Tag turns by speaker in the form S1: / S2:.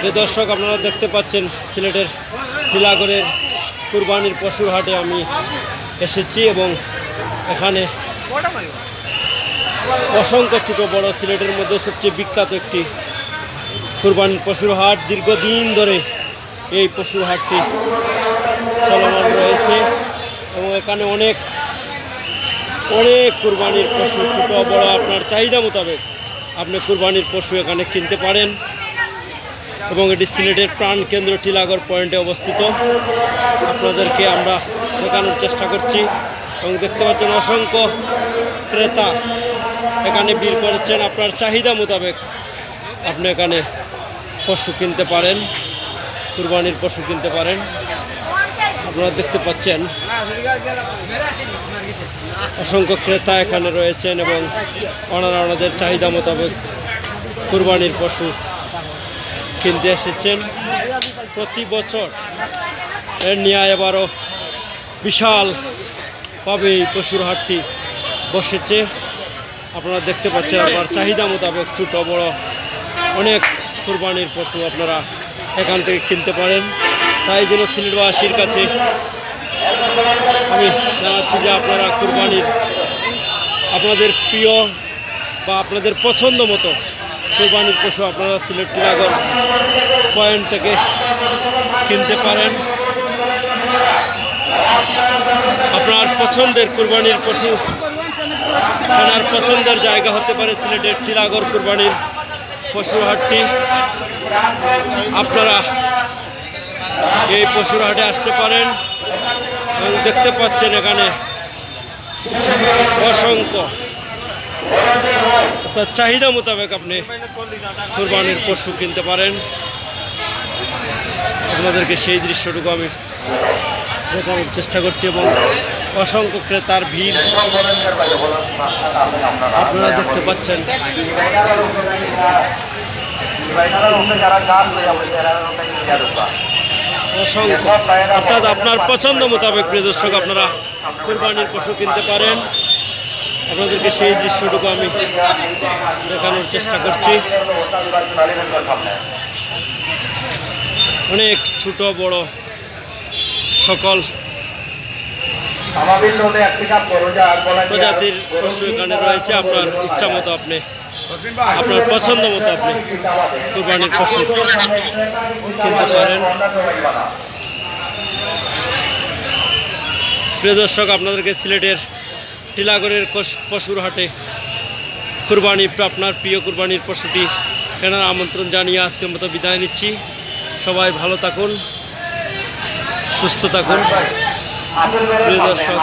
S1: প্রিয় দর্শক, আপনারা দেখতে পাচ্ছেন সিলেটের টিলাগড়ের কুরবানির পশুর হাটে আমি এসেছি এবং এখানে অসংখ্য ছোটো বড় সিলেটের মধ্যে সবচেয়ে বিখ্যাত একটি কুরবানির পশুর হাট। দীর্ঘদিন ধরে এই পশুর হাটটি চলমান রয়েছে এবং এখানে অনেক অনেক কুরবানির পশু, ছোটো বড় আপনার চাহিদা মোতাবেক আপনি কুরবানির পশু এখানে কিনতে পারেন। এবং এটি সিলেটের প্রাণ কেন্দ্র টিলাগড় পয়েন্টে অবস্থিত। আপনাদেরকে আমরা দেখানোর চেষ্টা করছি এবং দেখতে পাচ্ছেন অসংখ্য ক্রেতা এখানে বিল করেছেন। আপনার চাহিদা মোতাবেক আপনি এখানে পশু কিনতে পারেন, কুরবানির পশু কিনতে পারেন। আপনারা দেখতে পাচ্ছেন অসংখ্য ক্রেতা এখানে রয়েছেন এবং ওনারা ওনাদের চাহিদা মোতাবেক কুরবানির পশু কিনতে এসেছেন প্রতি বছর। এর নিয়ে এবারও বিশালভাবে এই পশুর হাটটি বসেছে। আপনারা দেখতে পাচ্ছেন আবার চাহিদা মোতাবেক ছোটো, বড় অনেক কুরবানির পশু আপনারা এখান থেকে কিনতে পারেন। তাই জন্য সিলেটবাসীর কাছে আমি জানাচ্ছি যে আপনারা কুরবানির আপনাদের প্রিয় বা আপনাদের পছন্দ মতো কুরবানির পশু আপনারা সিলেট টিলাগড় পয়েন্ট থেকে কিনতে পারেন। আপনার পছন্দের কুরবানির পশু কেনার পছন্দের জায়গা হতে পারে সিলেটের টিলাগড় কুরবানির পশুর হাটটি আপনারা এই পশুর হাটে আসতে পারেন এবং দেখতে পাচ্ছেন এখানে অসংখ্য তার চাহিদা মোতাবেক আপনি কোরবানির পশু কিনতে পারেন। আপনাদেরকে সেই দৃশ্যটুকু আমি দেখানোর চেষ্টা করছি এবং অসংখ্য ক্রেতার ভিড় আপনারা দেখতে পাচ্ছেন। অসংখ্য। অর্থাৎ আপনার পছন্দ মোতাবেক প্রিয় দর্শক, আপনারা কোরবানির পশু কিনতে পারেন। আপনাদেরকে সেই দৃশ্যটুকু আমি দেখানোর চেষ্টা করছি। অনেক ছোট, বড় সকল প্রজাতির পশু এখানে রয়েছে। আপনার ইচ্ছা মতো আপনি, আপনার পছন্দ মতো আপনি কোরবানির পশু কিনতে পারেন। প্রিয় দর্শক, আপনাদেরকে সিলেটের টিলাগড়ের পশুর হাটে কুরবানি আপনার প্রিয় কুরবানির পশুটি কেনার আমন্ত্রণ জানিয়ে আজকের মতো বিদায় নিচ্ছি। সবাই ভালো থাকুন, সুস্থ থাকুন। দর্শক